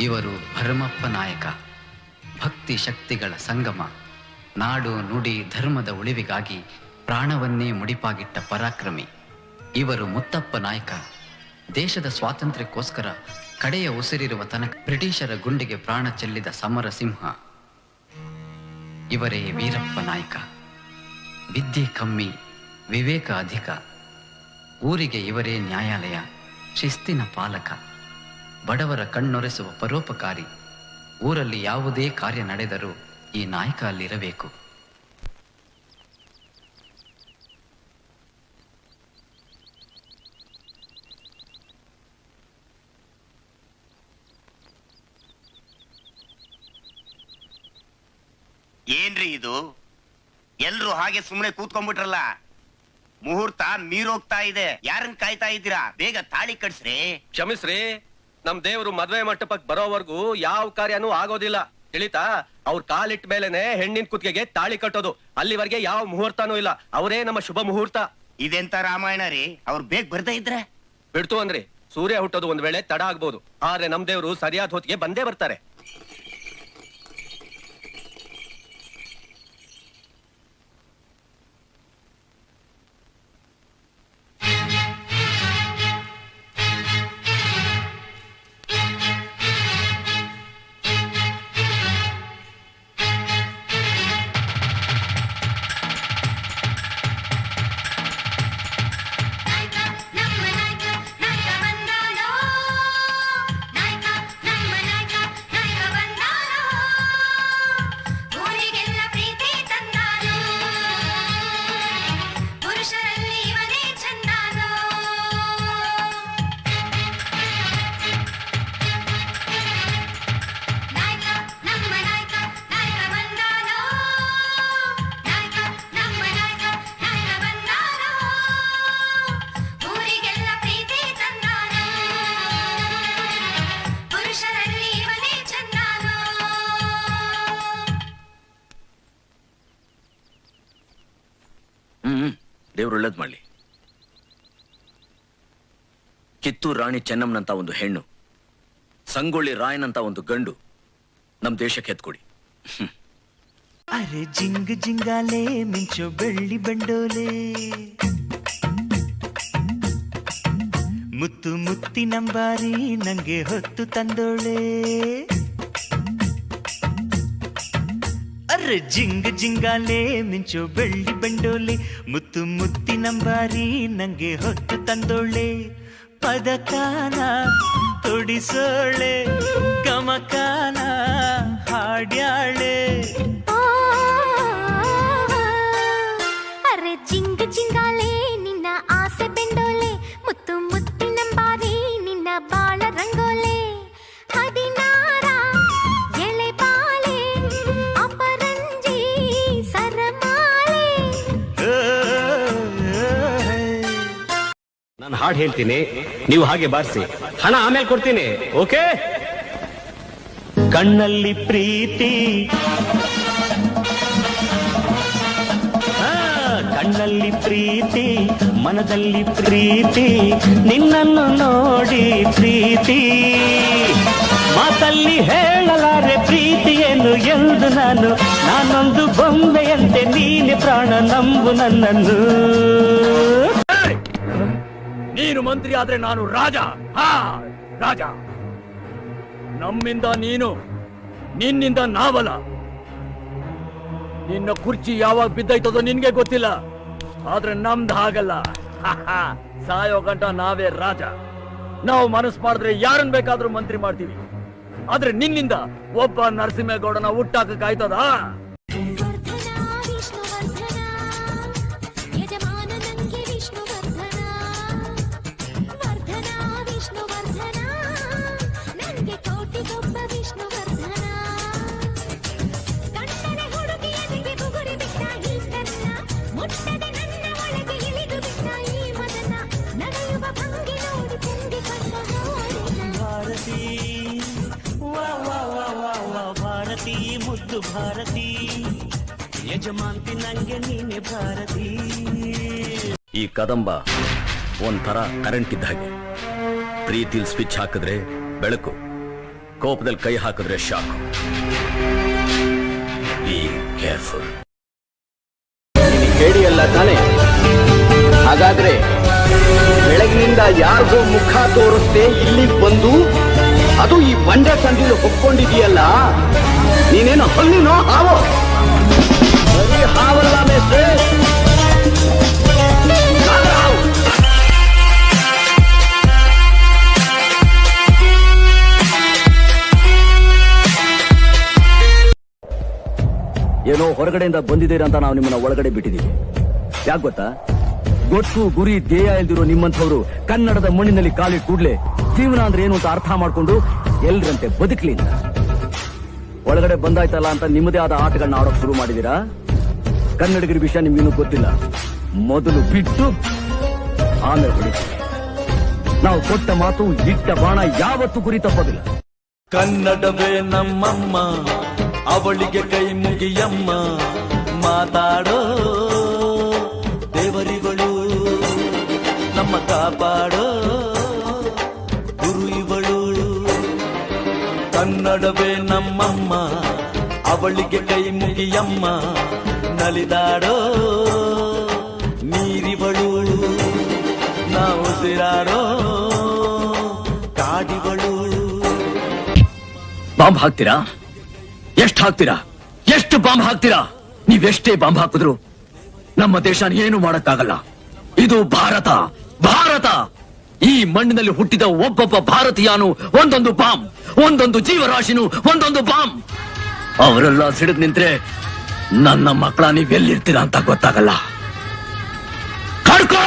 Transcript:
ಇವರು ಭರಮಪ್ಪ ನಾಯಕ, ಭಕ್ತಿ ಶಕ್ತಿಗಳ ಸಂಗಮ, ನಾಡು ನುಡಿ ಧರ್ಮದ ಉಳಿವಿಗಾಗಿ ಪ್ರಾಣವನ್ನೇ ಮುಡಿಪಾಗಿಟ್ಟ ಪರಾಕ್ರಮಿ. ಇವರು ಮುತ್ತಪ್ಪ ನಾಯಕ, ದೇಶದ ಸ್ವಾತಂತ್ರ್ಯಕ್ಕೋಸ್ಕರ ಕಡೆಯ ಉಸಿರಿರುವ ತನಕ ಬ್ರಿಟಿಷರ ಗುಂಡಿಗೆ ಪ್ರಾಣ ಚೆಲ್ಲಿದ ಸಮರ ಸಿಂಹ ಇವರೇ ವೀರಪ್ಪ ನಾಯಕ. ವಿದ್ಯೆ ಕಮ್ಮಿ, ವಿವೇಕ ಅಧಿಕ. ಊರಿಗೆ ಇವರೇ ನ್ಯಾಯಾಲಯ, ಶಿಸ್ತಿನ ಪಾಲಕ. ಬಡವರ ಕಣ್ಣೊರೆಸುವ ಪರೋಪಕಾರಿ. ಊರಲ್ಲಿ ಯಾವುದೇ ಕಾರ್ಯ ನಡೆದರೂ ಈ ನಾಯಕ ಅಲ್ಲಿರಬೇಕು. ಏನ್ರಿ ಇದು? ಎಲ್ರು ಹಾಗೆ ಸುಮ್ಮನೆ ಕೂತ್ಕೊಂಡ್ಬಿಟ್ರಲ್ಲ? ಮುಹೂರ್ತ ಮೀರೋಗ್ತಾ ಇದೆ. ಯಾರನ್ನ ಕಾಯ್ತಾ ಇದ್ದೀರಾ? ಬೇಗ ತಾಳಿ ಕಟ್ಸ್ರಿ. ಕ್ಷಮಿಸ್ರಿ. ನಮ್ ದೇವ್ರು ಮದ್ವೆ ಮಂಟಪಕ್ ಬರೋವರೆಗೂ ಯಾವ ಕಾರ್ಯನೂ ಆಗೋದಿಲ್ಲ. ತಿಳಿತಾ? ಅವ್ರ ಕಾಲಿಟ್ಟ ಮೇಲೆನೆ ಹೆಣ್ಣಿನ ಕುತ್ತಿಗೆಗೆ ತಾಳಿ ಕಟ್ಟೋದು. ಅಲ್ಲಿವರೆಗೆ ಯಾವ ಮುಹೂರ್ತನೂ ಇಲ್ಲ. ಅವರೇ ನಮ್ಮ ಶುಭ ಮುಹೂರ್ತ. ಇದೆಂತ ರಾಮಾಯಣ ರೀ? ಅವ್ರು ಬೇಗ ಬರ್ದೇ ಇದ್ರೆ? ಬಿಡ್ತು ಅಂದ್ರಿ ಸೂರ್ಯ ಹುಟ್ಟೋದು ಒಂದ್ ವೇಳೆ ತಡ ಆಗ್ಬೋದು. ಆದ್ರೆ ನಮ್ ದೇವ್ರು ಸರಿಯಾದ ಹೊತ್ತಿಗೆ ಬಂದೇ ಬರ್ತಾರೆ. ದೇವ್ರು ಒಳ್ಳೇದು ಮಾಡಲಿ. ಕಿತ್ತೂರು ರಾಣಿ ಚೆನ್ನಮ್ಮನಂತ ಒಂದು ಹೆಣ್ಣು, ಸಂಗೊಳ್ಳಿ ರಾಯನಂತ ಒಂದು ಗಂಡು ನಮ್ಮ ದೇಶಕ್ಕೆ ಎತ್ಕೊಡಿ. ಅರೆ ಜಿಂಗ್ ಜಿಂಗಾಲೆ, ಮಿಂಚೋ ಬೆಳ್ಳಿ ಬಂಡೋಲೆ. ಮುತ್ತು ನಂಬಾರಿ ನಂಗೆ ಹೊತ್ತು ತಂದೋಳೆ. ಅರೆ ಜಿಂಗ್ ಜಿಂಗಾಲೆ, ಮಿಂಚೋ ಬೆಳ್ಳಿ ಬಂಡೋಲೆ, ಮುತ್ತು ಮುತ್ತಿ ನಂಬಾರಿ, ನಂಗೆ ಹೊತ್ತು ತಂದೋಳೆ. ಪದಕಾನ ತೊಡಿಸೋಳೆ ಗಮಕಾನ ಹಾಡ್ಯಾಳೆ. ನಾನು ಹಾಡು ಹೇಳ್ತೀನಿ. ನೀವು ಹಾಗೆ ಬಾರಿಸಿ. ಹಣ ಆಮೇಲೆ ಕೊಡ್ತೀನಿ. ಓಕೆ? ಕಣ್ಣಲ್ಲಿ ಪ್ರೀತಿ. ಕಣ್ಣಲ್ಲಿ ಪ್ರೀತಿ, ಮನದಲ್ಲಿ ಪ್ರೀತಿ, ನಿನ್ನನ್ನು ನೋಡಿ ಪ್ರೀತಿ. ಮಾತಲ್ಲಿ ಹೇಳಲಾರೆ ಪ್ರೀತಿಯನ್ನು ಎಂದು ನಾನು. ನಾನೊಂದು ಬೊಂಬೆಯಂತೆ ನೀನೆ ಪ್ರಾಣ ನಂಬು ನನ್ನನ್ನು. ನೀನು ಮಂತ್ರಿ ಆದ್ರೆ ನಾನು ರಾಜ. ಹಾ, ರಾಜ. ನಮ್ಮಿಂದ ನೀನು, ನಿನ್ನಿಂದ ನಾವಲ್ಲ. ನಿನ್ನ ಕುರ್ಚಿ ಯಾವಾಗ ಬಿದ್ದೈತದೋ ನಿನ್ಗೆ ಗೊತ್ತಿಲ್ಲ. ಆದ್ರೆ ನಮ್ದು ಹಾಗಲ್ಲ. ಸಾಯೋ ಗಂಟ ನಾವೇ ರಾಜ. ನಾವು ಮನಸ್ಸು ಮಾಡಿದ್ರೆ ಯಾರನ್ನ ಬೇಕಾದ್ರೂ ಮಂತ್ರಿ ಮಾಡ್ತೀವಿ. ಆದ್ರೆ ನಿನ್ನಿಂದ ಒಬ್ಬ ನರಸಿಂಹೇಗೌಡನ ಹುಟ್ಟಾಕಕ್ಕಾಯ್ತದಾ ಮುದ್ದು ಭಾರತಿ. ಯಜಮಾಂತಿ ನಂಗೆ ನೀನೆ ಭಾರತಿ. ಈ ಕದಂಬ ಒಂಥರ ಕರೆಂಟ್ ಇದ್ದ ಹಾಗೆ. ಪ್ರೀತಿಲ್ ಸ್ವಿಚ್ ಹಾಕಿದ್ರೆ ಬೆಳಕು ಕೋಪದಲ್ಲಿ ಕೈ ಹಾಕಿದ್ರೆ ಶಾಕ್. ಬಿ ಕೇರ್ಫುಲ್ ಹೇಳಿಯಲ್ಲ ತಾನೆ? ಹಾಗಾದ್ರೆ ಬೆಳಗಿನಿಂದ ಯಾರಿಗೂ ಮುಖ ತೋರುತ್ತೆ ಇಲ್ಲಿ ಬಂದು ಅದು ಈ ಬಂಡೆ ಸಂದಿಲು ಹೊಕ್ಕೊಂಡಿದೆಯಲ್ಲ ನೀನೇನು ಹೊಲ್ಲಿನೋ ಹಾವೋ? ಬರೀ ಹಾವಲ್ಲ ಏನೋ ಹೊರಗಡೆಯಿಂದ ಬಂದಿದ್ದೀರಾ ಅಂತ ನಾವು ನಿಮ್ಮನ್ನ ಒಳಗಡೆ ಬಿಟ್ಟಿದ್ದೀವಿ. ಯಾಕೆ ಗೊತ್ತಾ? ಗೊತ್ತು ಗುರಿ ಧ್ಯೇಯ ಇಲ್ದಿರೋ ನಿಮ್ಮಂಥವ್ರು ಕನ್ನಡದ ಮಣ್ಣಿನಲ್ಲಿ ಕಾಲಿ ಕೂಡ್ಲೆ ಜೀವನ ಅಂದ್ರೆ ಏನು ಅಂತ ಅರ್ಥ ಮಾಡ್ಕೊಂಡು ಎಲ್ರಂತೆ ಬದುಕ್ಲಿ ಒಳಗಡೆ ಬಂದಾಯ್ತಲ್ಲ ಅಂತ ನಿಮ್ಮದೇ ಆದ ಆಟಗಳನ್ನ ಆಡೋಕ್ ಶುರು ಮಾಡಿದೀರಾ? ಕನ್ನಡಿಗರ ವಿಷಯ ನಿಮ್ಗಿನ್ನೂ ಗೊತ್ತಿಲ್ಲ. ಮೊದಲು ಬಿಟ್ಟು ಆಮೇಲೆ ನಾವು ಕೊಟ್ಟ ಮಾತು, ಇಟ್ಟ ಬಾಣ ಯಾವತ್ತು ಗುರಿ ತಪ್ಪೋದಿಲ್ಲ. ಕನ್ನಡವೇ ನಮ್ಮಮ್ಮ, ಅವಳಿಗೆ ಕೈ ಮುಗಿಯಮ್ಮ. ಮಾತಾಡೋ ದೇವರಿಗಳು ಕಾಪಾಡೋ ಗುರು ಇವಳು. ಕನ್ನಡವೇ ನಮ್ಮಮ್ಮ. ಅವಳಿಗೆ ಕೈ ಮುಗಿಯಮ್ಮ. ನಲಿದಾಡೋ. ನೀರಿವಳು. ನಾವು ಉಸಿರಾಡೋ ಕಾಡಿವಳು. ಬಾಂಬ್ ಹಾಕ್ತೀರಾ? ಎಷ್ಟು ಹಾಕ್ತೀರಾ? ಎಷ್ಟು ಬಾಂಬ್ ಹಾಕ್ತೀರಾ? ನೀವೆಷ್ಟೇ ಬಾಂಬ್ ಹಾಕಿದ್ರು ನಮ್ಮ ದೇಶ ಏನು ಮಾಡಕ್ಕಾಗಲ್ಲ. ಇದು ಭಾರತ. ಭಾರತ. ಈ ಮಣ್ಣಿನಲ್ಲಿ ಹುಟ್ಟಿದ ಒಬ್ಬೊಬ್ಬ ಭಾರತೀಯನು ಒಂದೊಂದು ಬಾಂಬ್, ಒಂದೊಂದು ಜೀವರಾಶಿನು, ಒಂದೊಂದು ಬಾಂಬ್. ಅವರೆಲ್ಲ ಸಿಡಿದ್ ನಿಂತ್ರೆ ನನ್ನ ಮಕ್ಕಳ ನೀವೆಲ್ಲಿರ್ತೀರಾ ಅಂತ ಗೊತ್ತಾಗಲ್ಲ. ಕಡ್ಕೋ